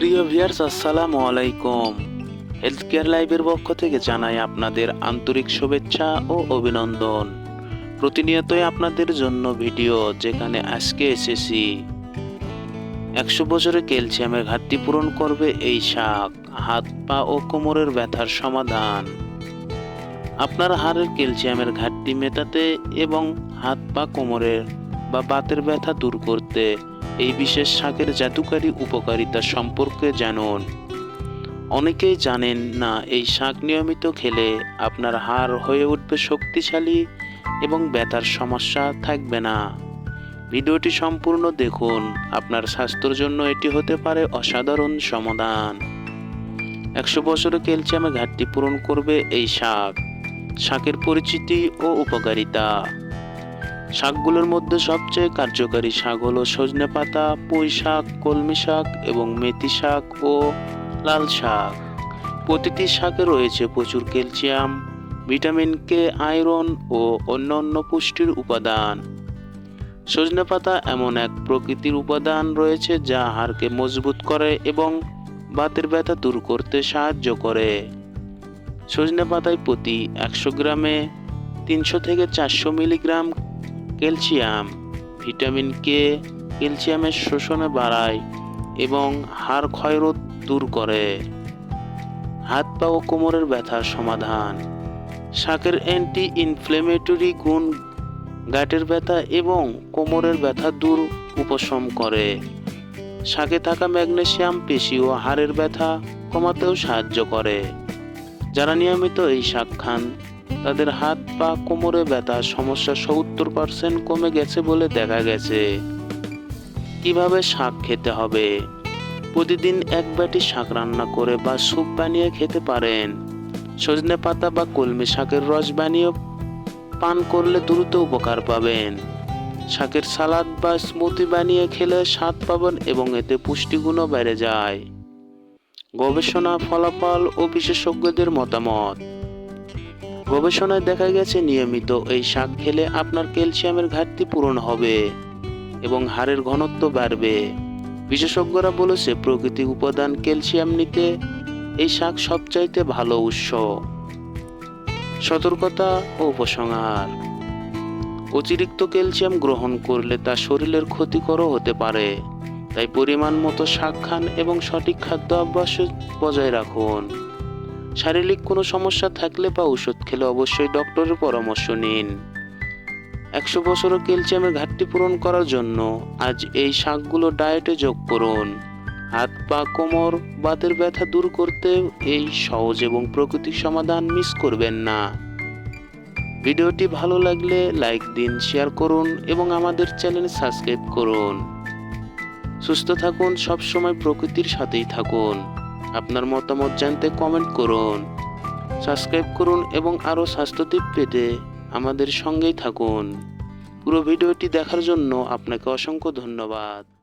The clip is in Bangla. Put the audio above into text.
প্রিয় ভিয়ার্স আসসালামু আলাইকুম। হেলথ কেয়ার লাইভের পক্ষ থেকে জানাই আপনাদের আন্তরিক শুভেচ্ছা ও অভিনন্দন। প্রতিনিয়তই আপনাদের জন্য ভিডিও যেখানে আজকে এসেছি। একশো বছরে ক্যালসিয়ামের ঘাটতি পূরণ করবে এই শাক, হাত, পা ও কোমরের ব্যথার সমাধান। আপনার হাড়ের ক্যালসিয়ামের ঘাটতি মেটাতে এবং হাত, পা, কোমরের বা বাতের ব্যথা দূর করতে এই বিশেষ শাকের জাদুকারী উপকারিতা সম্পর্কে জানুন। অনেকেই জানেন না, এই শাক নিয়মিত খেলে আপনার হাড় হয়ে উঠবে শক্তিশালী এবং ব্যথার সমস্যা থাকবে না। ভিডিওটি সম্পূর্ণ দেখুন, আপনার স্বাস্থ্যের জন্য এটি হতে পারে অসাধারণ সমাধান। একশো বছরে ক্যালসিয়ামে ঘাটতি পূরণ করবে এই শাক। শাকের পরিচিতি ও উপকারিতা। শাকগুলোর মধ্যে সবচেয়ে কার্যকারী শাক হলো সজনে পাতা, পুঁই শাক, কলমি শাক এবং মেথি শাক ও লাল শাক। প্রতিটি শাকে রয়েছে প্রচুর ক্যালসিয়াম, ভিটামিন কে, আয়রন ও অন্যান্য পুষ্টির উপাদান। সজনে পাতা এমন এক প্রকৃতির উপাদান রয়েছে যা হাড়কে মজবুত করে এবং বাতের ব্যথা দূর করতে সাহায্য করে। সজনে পাতায় প্রতি একশো গ্রামে তিনশো থেকে চারশো মিলিগ্রাম ক্যালসিয়াম, ভিটামিন কে ক্যালসিয়ামের শোষণে বাড়ায় এবং হাড় ক্ষয়রোধ দূর করে। হাত পা ও কোমরের ব্যথার সমাধান। শাকের অ্যান্টি ইনফ্লেমেটরি গুণ গাঁটের ব্যথা এবং কোমরের ব্যথা দূর উপশম করে। শাকে থাকা ম্যাগনেসিয়াম, পেশি ও হাড়ের ব্যথা কমাতেও সাহায্য করে। যারা নিয়মিত এই শাক খান তাদের হাত পা কোমরে ব্যথা, সমস্যা সত্তর পার্সেন্ট কমে গেছে বলে দেখা গেছে। কীভাবে শাক খেতে হবে? প্রতিদিন এক বাটি শাক রান্না করে বা স্যুপ বানিয়ে খেতে পারেন। সজনে পাতা বা কলমি শাকের রস বানিয়ে পান করলে দ্রুত উপকার পাবেন। শাকের সালাদ বা স্মুদি বানিয়ে খেলে স্বাদ পাবেন এবং এতে পুষ্টিগুণও বেড়ে যায়। গবেষণা, ফলাফল ও বিশেষজ্ঞদের মতামত। গবেষণায় দেখা গেছে, নিয়মিত এই শাক খেলে আপনার ক্যালসিয়ামের ঘাটতি পূরণ হবে এবং হাড়ের ঘনত্ব বাড়বে। বিশেষজ্ঞরা বলেছে, প্রকৃতি উপাদান ক্যালসিয়াম নিতে এই শাক সবচাইতে ভালো উৎস। সতর্কতা ও উপসংহার। অতিরিক্ত ক্যালসিয়াম গ্রহণ করলে তা শরীরের ক্ষতিকরও হতে পারে। তাই পরিমাণ মতো শাক খান এবং সঠিক খাদ্য অভ্যাস বজায় রাখুন। শারীরিক কোনো সমস্যা থাকলে বা ওষুধ খেলে অবশ্যই ডক্টরের পরামর্শ নিন। একশো বছরও ক্যালসিয়ামের ঘাটতি পূরণ করার জন্য আজ এই শাকগুলো ডায়েটে যোগ করুন। হাত, পা, কোমর, বাতের ব্যথা দূর করতে এই সহজ এবং প্রাকৃতিক সমাধান মিস করবেন না। ভিডিওটি ভালো লাগলে লাইক দিন, শেয়ার করুন এবং আমাদের চ্যানেল সাবস্ক্রাইব করুন। সুস্থ থাকুন, সবসময় প্রকৃতির সাথেই থাকুন। আপনার মতামত জানতে কমেন্ট করুন সাবস্ক্রাইব করুন এবং আরও স্বাস্থ্য টিপ পেতে আমাদের সঙ্গেই থাকুন। পুরো ভিডিওটি দেখার জন্য আপনাকে অসংখ্য ধন্যবাদ।